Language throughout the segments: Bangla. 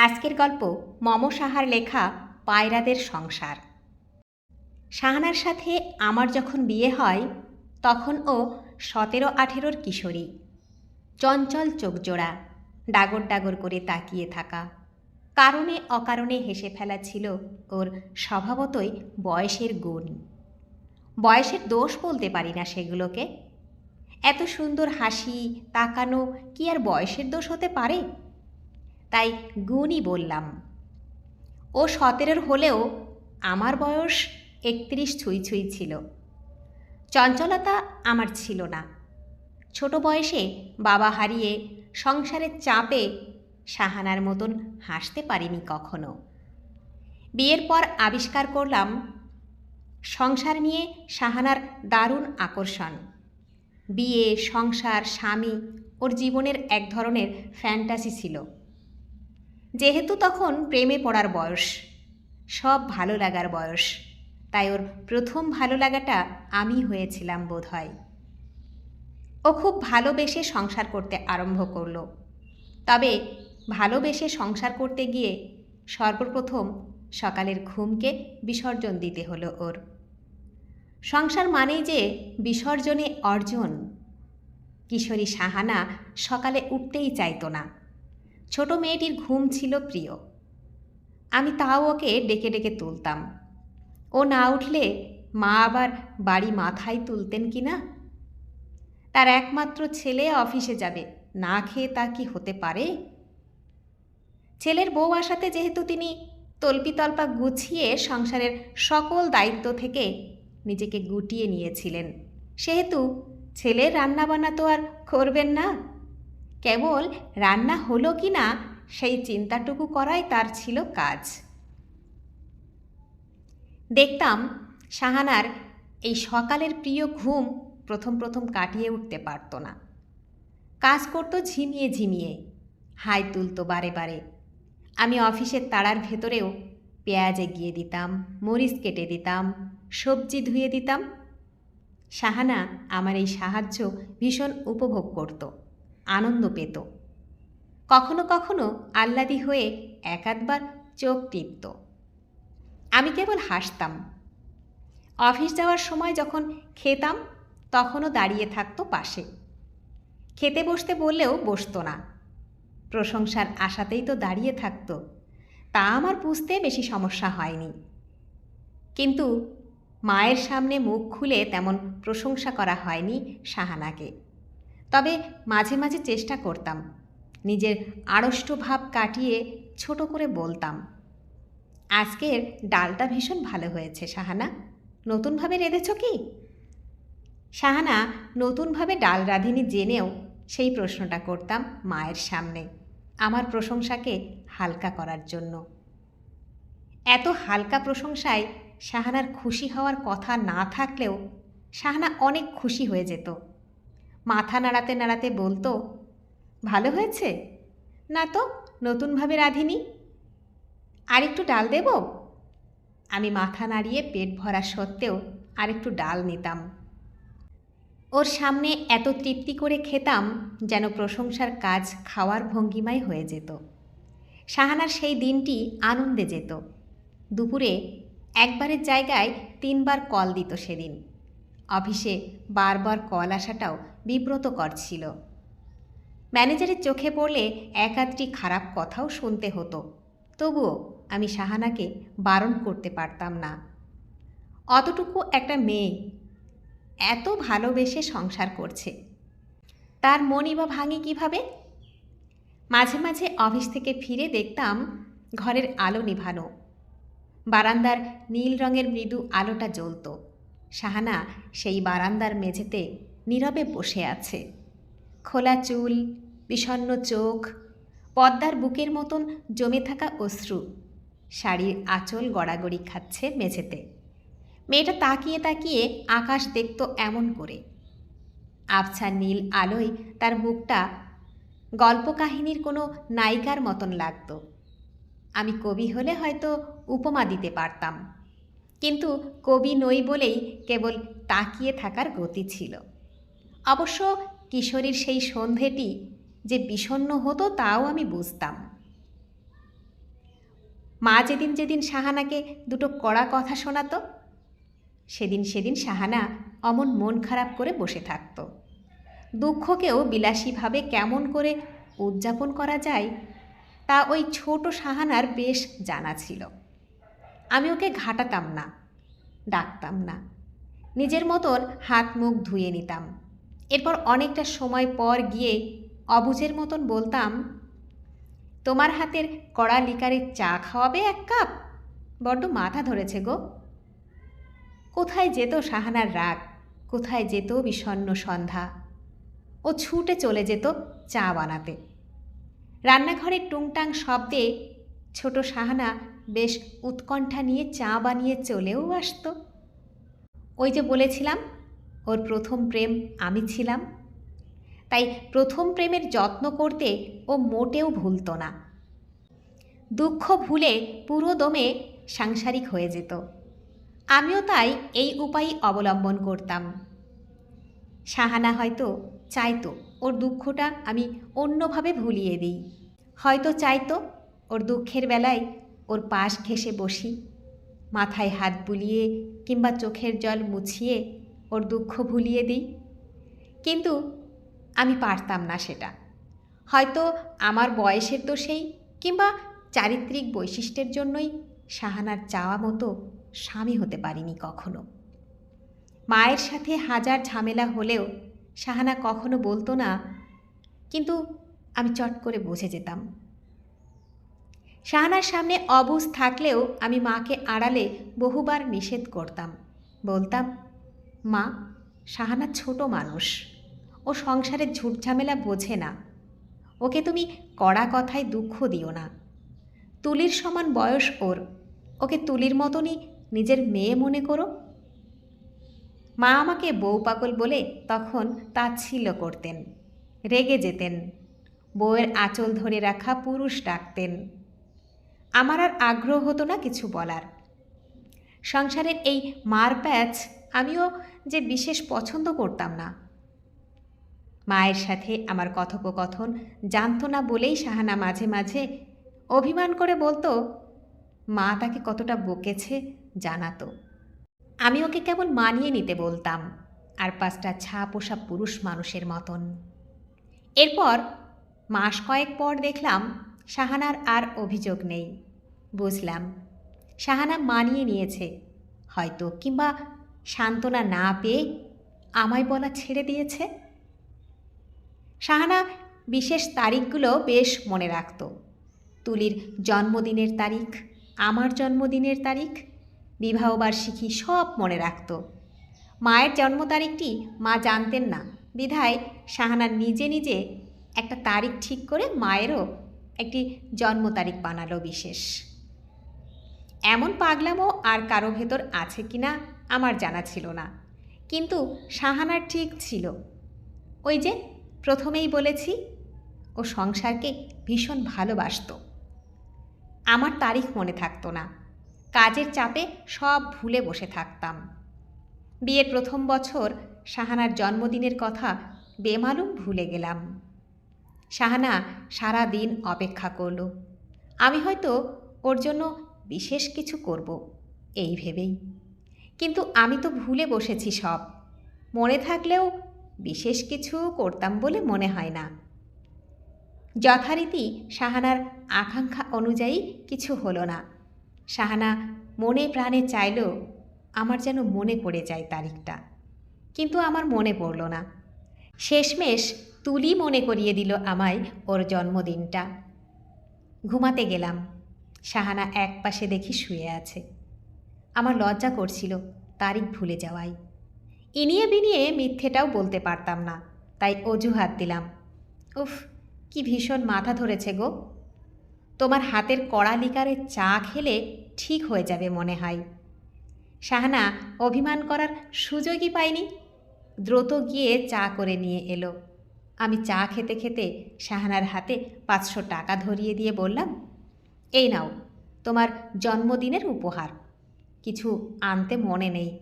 আজকের গল্প মম সাহার লেখা পায়রাদের সংসার। শাহানার সাথে আমার যখন বিয়ে হয়, তখন ও সতেরো আঠেরোর কিশোরী। চঞ্চল চোখজোড়া ডাগর ডাগর করে তাকিয়ে থাকা। কারণে অকারণে হেসে ফেলা ছিল ওর স্বভাবতই বয়সের গুণ। বয়সের দোষ বলতে পারি না সেগুলোকে। এত সুন্দর হাসি, তাকানো কি আর বয়সের দোষ হতে পারে? তাই গুণই বললাম। ও সতেরোর হলেও আমার বয়স একত্রিশ ছুঁই ছুঁই ছিল। চঞ্চলতা আমার ছিল না। ছোট বয়সে বাবা হারিয়ে সংসারের চাপে সাহানার মতন হাসতে পারিনি কখনো। বিয়ের পর আবিষ্কার করলাম, সংসার নিয়ে সাহানার দারুণ আকর্ষণ। বিয়ে, সংসার, স্বামী ওর জীবনের এক ধরনের ফ্যান্টাসি ছিল। যেহেতু তখন প্রেমে পড়ার বয়স, সব ভালো লাগার বয়স, তাই ওর প্রথম ভালো লাগাটা আমি হয়েছিলাম বোধহয়। ও খুব ভালোবেসে সংসার করতে আরম্ভ করল। তবে ভালোবেসে সংসার করতে গিয়ে সর্বপ্রথম সকালের ঘুমকে বিসর্জন দিতে হলো ওর। সংসার মানেই যে বিসর্জনে অর্জন, কিশোরী সাহানা সকালে উঠতেই চাইতো না। ছোট মেয়েটির ঘুম ছিল প্রিয়। আমি তাও ওকে ডেকে ডেকে তুলতাম। ও না উঠলে মা আবার বাড়ি মাথায় তুলতেন কি না? তার একমাত্র ছেলে অফিসে যাবে, না খেয়ে তা কি হতে পারে? ছেলের বউ আসাতে যেহেতু তিনি তল্পিতল্পা গুছিয়ে সংসারের সকল দায়িত্ব থেকে নিজেকে গুটিয়ে নিয়েছিলেন, সেহেতু ছেলের রান্নাবান্না তো আর করবেন না। কেবল রান্না হলো কি না, সেই চিন্তাটুকু করাই তার ছিল কাজ। দেখতাম শাহানার এই সকালের প্রিয় ঘুম প্রথম প্রথম কাটিয়ে উঠতে পারত না। কাজ করতো ঝিমিয়ে ঝিমিয়ে, হাই তুলতো বারে বারে। আমি অফিসের তাড়ার ভেতরেও পেঁয়াজ এগিয়ে দিতাম, মরিচ কেটে দিতাম, সবজি ধুয়ে দিতাম। শাহানা আমার এই সাহায্য ভীষণ উপভোগ করত। আনন্দ পেত। কখনো কখনো আহ্লাদি হয়ে একাধবার চোখ টিপত। আমি কেবল হাসতাম। অফিস যাওয়ার সময় যখন খেতাম, তখনও দাঁড়িয়ে থাকতো পাশে। খেতে বসতে বললেও বসতো না। প্রশংসার আশাতেই তো দাঁড়িয়ে থাকতো। তা আমার বুঝতে বেশি সমস্যা হয়নি। কিন্তু মায়ের সামনে মুখ খুলে তেমন প্রশংসা করা হয়নি শাহানাকে। তবে মাঝে মাঝে চেষ্টা করতাম। নিজের আড়ষ্ট ভাব কাটিয়ে ছোট করে বলতাম, আজকের ডালটা ভীষণ ভালো হয়েছে শাহানা নতুনভাবে রেঁধেছ কি? শাহানা নতুনভাবে ডাল রাঁধেনি জেনেও সেই প্রশ্নটা করতাম মায়ের সামনে, আমার প্রশংসাকে হালকা করার জন্য। এত হালকা প্রশংসায় শাহানার খুশি হওয়ার কথা না থাকলেও শাহানা অনেক খুশি হয়ে যেত। মাথা নাড়াতে নাড়াতে বলতো, ভালো হয়েছে? না তো, নতুনভাবে রাঁধিনি? আর একটু ডাল দেব? আমি মাথা নাড়িয়ে পেট ভরা সত্ত্বেও আরেকটু ডাল নিতাম। ওর সামনে এত তৃপ্তি করে খেতাম যেন প্রশংসার কাজ খাওয়ার ভঙ্গিমায় হয়ে যেত। শাহানার সেই দিনটি আনন্দে যেত। দুপুরে একবারের জায়গায় তিনবার কল দিত সেদিন। অফিসে বারবার কল আসাটাও বিব্রতকর ছিল। ম্যানেজারের চোখে পড়লে একাধটি খারাপ কথাও শুনতে হতো। তবুও আমি শাহানাকে বারণ করতে পারতাম না। অতটুকু একটা মেয়ে এত ভালোবেসে সংসার করছে। তার মনই বা ভাঙে কীভাবে? মাঝে মাঝে অফিস থেকে ফিরে দেখতাম ঘরের আলো নিভানো। বারান্দার নীল রঙের মৃদু আলোটা জ্বলত। শাহানা সেই বারান্দার মেঝেতে নীরবে বসে আছে। খোলা চুল বিষণ্ন চোখ, পদ্মার বুকের মতন জমে থাকা অশ্রু। শাড়ির আঁচল গড়াগড়ি খাচ্ছে মেঝেতে। মেয়েটা তাকিয়ে তাকিয়ে আকাশ দেখত এমন করে। আবছা নীল আলোয় তার মুখটা গল্প কাহিনীর কোনো নায়িকার মতন লাগতো। আমি কবি হলে হয়তো উপমা দিতে পারতাম। কিন্তু কবি নই বলেই কেবল তাকিয়ে থাকার গতি ছিল। অবশ্য কিশোরীর সেই সন্ধেটি যে বিষণ্ণ হতো, তাও আমি বুঝতাম। মা যেদিন যেদিন সাহানাকে দুটো কড়া কথা শোনাতো, সেদিন সেদিন সাহানা অমন মন খারাপ করে বসে থাকত। দুঃখকেও বিলাসীভাবে কেমন করে উদযাপন করা যায়, তা ওই ছোট সাহানার বেশ জানা ছিল। আমি ওকে ঘাটাতাম না, ডাকতাম না, নিজের মতন হাত মুখ ধুয়ে নিতাম। এরপর অনেকটা সময় পর গিয়ে অবুজের মতন বলতাম, তোমার হাতের কড়া লিকারের চা খাওয়াবে এক কাপ? বড্ড মাথা ধরেছে গো। কোথায় যেত সাহানার রাগ? কোথায় যেত বিষণ্ণ সন্ধ্যা? ও ছুটে চলে যেত চা বানাতে। রান্নাঘরের টুংটাং শব্দে ছোট সাহানা বেশ উৎকণ্ঠা নিয়ে চা বানিয়ে চলেও আসত। ওই যে বলেছিলাম ওর প্রথম প্রেম আমি ছিলাম। তাই প্রথম প্রেমের যত্ন করতে ও মোটেও ভুলত না। দুঃখ ভুলে পুরো দমে সাংসারিক হয়ে যেত। আমিও তাই এই উপায় অবলম্বন করতাম। সাহানা হয়তো চাইতো ওর দুঃখটা আমি অন্যভাবে ভুলিয়ে দিই। হয়তো চাইতো ওর দুঃখের বেলায় ওর পাশ ঘেসে বসি, মাথায় হাত বুলিয়ে কিংবা চোখের জল মুছিয়ে ওর দুঃখ ভুলিয়ে দিই। কিন্তু আমি পারতাম না সেটা। হয়তো আমার বয়সের দোষেই কিংবা চারিত্রিক বৈশিষ্ট্যের জন্যই শাহানার চাওয়া মতো স্বামী হতে পারিনি কখনো। মায়ের সাথে হাজার ঝামেলা হলেও শাহানা কখনো বলতো না, কিন্তু আমি চট করে বুঝে যেতাম। শাহানার সামনে অবুজ থাকলেও আমি মাকে আড়ালে বহুবার নিষেধ করতাম। বলতাম মা, শাহানা ছোট মানুষ। ও সংসারের ঝুটঝামেলা বোঝে না। ওকে তুমি কড়া কথায় দুঃখ দিও না। তুলির সমান বয়স ওর। ওকে তুলির মতনই নিজের মেয়ে মনে করো। মা আমাকে বউ পাগল বলে তখন তাচ্ছিল্য করতেন। রেগে যেতেন। বউয়ের আঁচল ধরে রাখা পুরুষ ডাকতেন। আমার আর আগ্রহ হতো না কিছু বলার। সংসারের এই মার প্যাচ আমিও যে বিশেষ পছন্দ করতাম না। মায়ের সাথে আমার কথোপকথন জানতো না বলেই সাহানা মাঝে মাঝে অভিমান করে বলতো, মা তাকে কতটা বকেছে জানাতো। আমি ওকে কেবল মানিয়ে নিতে বলতাম, আর পাঁচটা ছা পোষা পুরুষ মানুষের মতন। এরপর মাস কয়েক পর দেখলাম শাহানার আর অভিযোগ নেই। বুঝলাম, শাহানা মানিয়ে নিয়েছে, হয়তো কিংবা সান্ত্বনা না পেয়ে আমায় বলা ছেড়ে দিয়েছে? শাহানা বিশেষ তারিখগুলো বেশ মনে রাখত। তুলির জন্মদিনের তারিখ, আমার জন্মদিনের তারিখ, বিবাহবার্ষিকী সব মনে রাখত। মায়ের জন্ম তারিখটি মা জানতেন না। বিধায় শাহানা নিজে নিজে একটা তারিখ ঠিক করে মায়েরও একটি জন্ম তারিখ বানালো বিশেষ। এমন পাগলামো আর কারও ভেতর আছে কি না আমার জানা ছিল না। কিন্তু শাহানার ঠিক ছিল। ওই যে প্রথমেই বলেছি, ও সংসারকে ভীষণ ভালোবাসত। আমার তারিখ মনে থাকতো না। কাজের চাপে সব ভুলে বসে থাকতাম। বিয়ের প্রথম বছর সাহানার জন্মদিনের কথা বেমালুম ভুলে গেলাম। সাহানা সারা দিন অপেক্ষা করল। আমি হয়তো ওর জন্য বিশেষ কিছু করব, এই ভেবেই। কিন্তু আমি তো ভুলে বসেছি সব। মনে থাকলেও বিশেষ কিছু করতাম বলে মনে হয় না। যথারীতি শাহানার আকাঙ্ক্ষা অনুযায়ী কিছু হলো না। শাহানা মনে প্রাণে চাইল আমার যেন মনে পড়ে যায় তারিখটা। কিন্তু আমার মনে পড়ল না। শেষমেশ তুলি মনে করিয়ে দিল আমায় ওর জন্মদিনটা। ঘুমাতে গেলাম। শাহানা এক পাশে দেখি শুয়ে আছে। আমার লজ্জা করছিল তারিখ ভুলে যাওয়াই ইনিয়ে বিনিয়ে মিথ্যেটাও বলতে পারতাম না, তাই অজুহাত দিলাম। উফ, কি ভীষণ মাথা ধরেছে গো। তোমার হাতের কড়া লিকারে চা খেলে ঠিক হয়ে যাবে মনে হয়। শাহানা অভিমান করার সুযোগই পায়নি। দ্রুত গিয়ে চা করে নিয়ে এলো। আমি চা খেতে খেতে শাহানার হাতে পাঁচশো টাকা ধরিয়ে দিয়ে বললাম, এই নাও, তোমার জন্মদিনের উপহার। কিছু আনতে মনে নেই।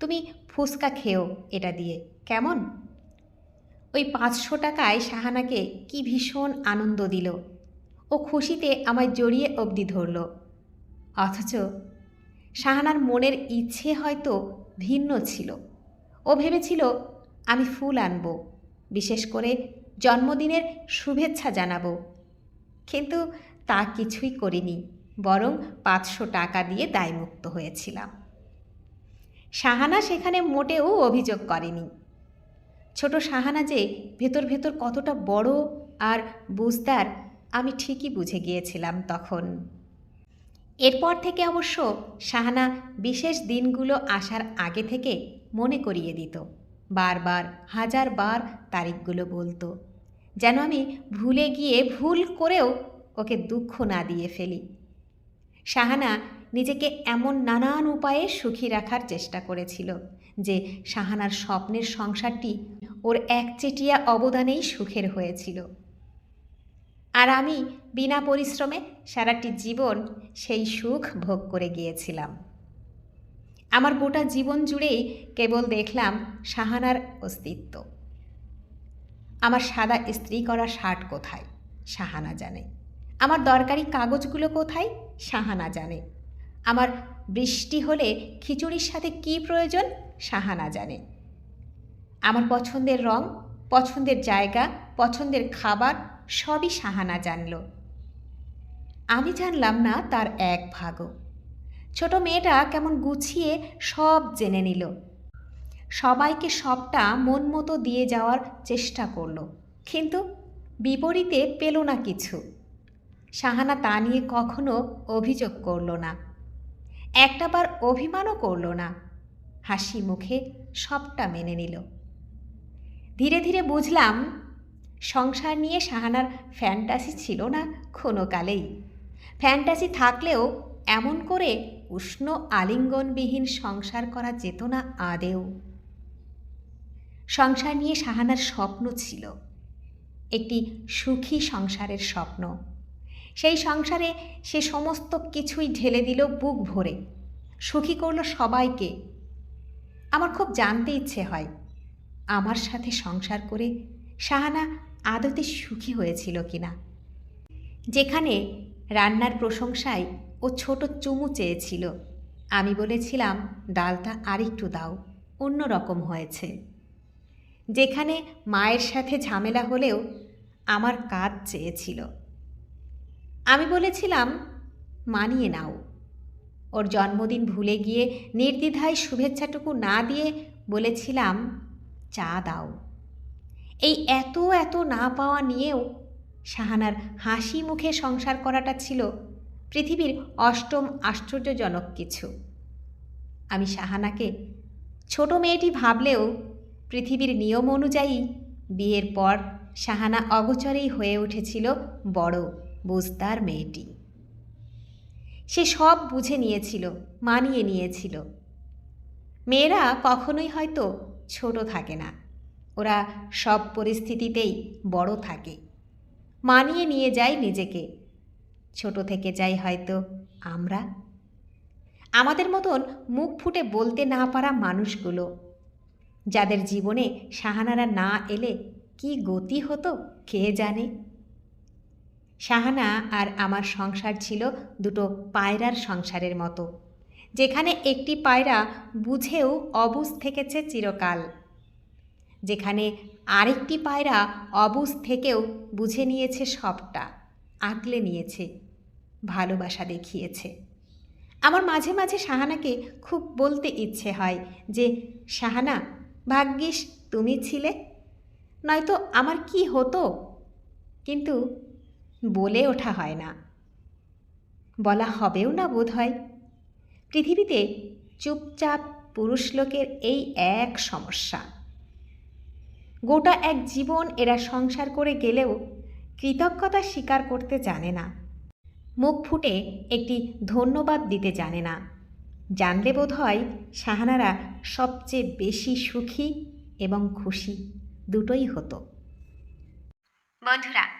তুমি ফুচকা খেও এটা দিয়ে। কেমন? ওই পাঁচশো টাকায় শাহানাকে কি ভীষণ আনন্দ দিল। ও খুশিতে আমায় জড়িয়ে অবধি ধরল। অথচ শাহানার মনের ইচ্ছে হয়তো ভিন্ন ছিল। ও ভেবেছিল, আমি ফুল আনব। বিশেষ করে জন্মদিনের শুভেচ্ছা জানাব। কিন্তু তা কিছুই করিনি। বরং পাঁচশো টাকা দিয়ে দায়মুক্ত হয়েছিলাম। শাহানা সেখানে মোটেও অভিযোগ করেনি। ছোট শাহানা যে ভেতর ভেতর কতটা বড় আর বুঝদার, আমি ঠিকই বুঝে গিয়েছিলাম তখন। এরপর থেকে অবশ্য শাহানা বিশেষ দিনগুলো আসার আগে থেকে মনে করিয়ে দিত, বারবার হাজার বার তারিখগুলো বলতো, যেন আমি ভুলে গিয়ে ভুল করেও ওকে দুঃখ না দিয়ে ফেলি। শাহানা নিজেকে এমন নানান উপায়ে সুখী রাখার চেষ্টা করেছিল যে শাহানার স্বপ্নের সংসারটি ওর একচেটিয়া অবদানেই সুখের হয়েছিল। আর আমি বিনা পরিশ্রমে সারাটি জীবন সেই সুখ ভোগ করে গিয়েছিলাম। আমার গোটা জীবন জুড়েই কেবল দেখলাম শাহানার অস্তিত্ব। আমার সাদা স্ত্রী করা শার্ট কোথায়? শাহানা জানে। আমার দরকারি কাগজগুলো কোথায়? সাহানা জানে। আমার বৃষ্টি হলে খিচুড়ির সাথে কি প্রয়োজন? সাহানা জানে। আমার পছন্দের রং, পছন্দের জায়গা, পছন্দের খাবার সবই সাহানা জানল। আমি জানলাম না তার এক ভাগও। ছোট মেয়েটা কেমন গুছিয়ে সব জেনে নিল। সবাইকে সবটা মন মতো দিয়ে যাওয়ার চেষ্টা করল। কিন্তু বিপরীতে পেল না কিছু। শাহানা তা নিয়ে কখনো অভিযোগ করল না। একটাবার অভিমানও করল না। হাসি মুখে সবটা মেনে নিল। ধীরে ধীরে বুঝলাম, সংসার নিয়ে শাহানার ফ্যান্টাসি ছিল না কোনো কালেই। ফ্যান্টাসি থাকলেও এমন করে উষ্ণ আলিঙ্গনবিহীন সংসার করা যেত না আদেও। সংসার নিয়ে শাহানার স্বপ্ন ছিল। একটি সুখী সংসারের স্বপ্ন। সেই সংসারে সে সমস্ত কিছুই ঢেলে দিল বুক ভরে। সুখী করল সবাইকে। আমার খুব জানতে ইচ্ছে হয়, আমার সাথে সংসার করে শাহানা আদতে সুখী হয়েছিল কিনা। যেখানে রান্নার প্রশংসায় ও ছোট চুমু চেয়েছিল, আমি বলেছিলাম, ডালটা আরেকটু দাও, অন্য রকম হয়েছে। যেখানে মায়ের সাথে ঝামেলা হলেও আমার কাজ চেয়েছিল। আমি বলেছিলাম, মানিয়ে নাও। ওর জন্মদিন ভুলে গিয়ে নির্দ্বিধায় শুভেচ্ছাটুকু না দিয়ে বলেছিলাম, চা দাও। এই এত এত না পাওয়া নিয়েও শাহানার হাসি মুখে সংসার করাটা ছিল পৃথিবীর অষ্টম আশ্চর্যজনক কিছু। আমি শাহানাকে ছোট মেয়েটি ভাবলেও পৃথিবীর নিয়ম অনুযায়ী বিয়ের পর শাহানা অগোচরেই হয়ে উঠেছিল বড় বুঝদার মেয়েটি। সে সব বুঝে নিয়েছিল, মানিয়ে নিয়েছিল। মেয়েরা কখনোই হয়তো ছোট থাকে না। ওরা সব পরিস্থিতিতেই বড় থাকে। মানিয়ে নিয়ে যায় নিজেকে। ছোট থেকে যাই হয়তো আমরা। আমাদের মতন মুখ ফুটে বলতে না পারা মানুষগুলো। যাদের জীবনে সাহানারা না এলে কি গতি হতো কে জানে? শাহানা আর আমার সংসার ছিল দুটো পায়রার সংসারের মতো। যেখানে একটি পায়রা বুঝেও অবুজ থেকেছে চিরকাল। যেখানে আরেকটি পায়রা অবুজ থেকেও বুঝে নিয়েছে সবটা আঁকলে নিয়েছে, ভালোবাসা দেখিয়েছে। আমার মাঝে মাঝে শাহানাকে খুব বলতে ইচ্ছে হয় যে, শাহানা, ভাগ্যিস তুমি ছিলে? নয়তো আমার কি হতো? কিন্তু বলে ওঠা হয় না। বলা হবেও না বোধ হয় পৃথিবীতে চুপচাপ পুরুষ লোকের এই এক সমস্যা। গোটা এক জীবন এরা সংসার করে গেলেও কৃতজ্ঞতা স্বীকার করতে জানে না। মুখ ফুটে একটি ধন্যবাদ দিতে জানে না। জানলে বোধ হয় সাহানারা সবচেয়ে বেশি সুখী এবং খুশি দুটোই হতো। বন্ধুরা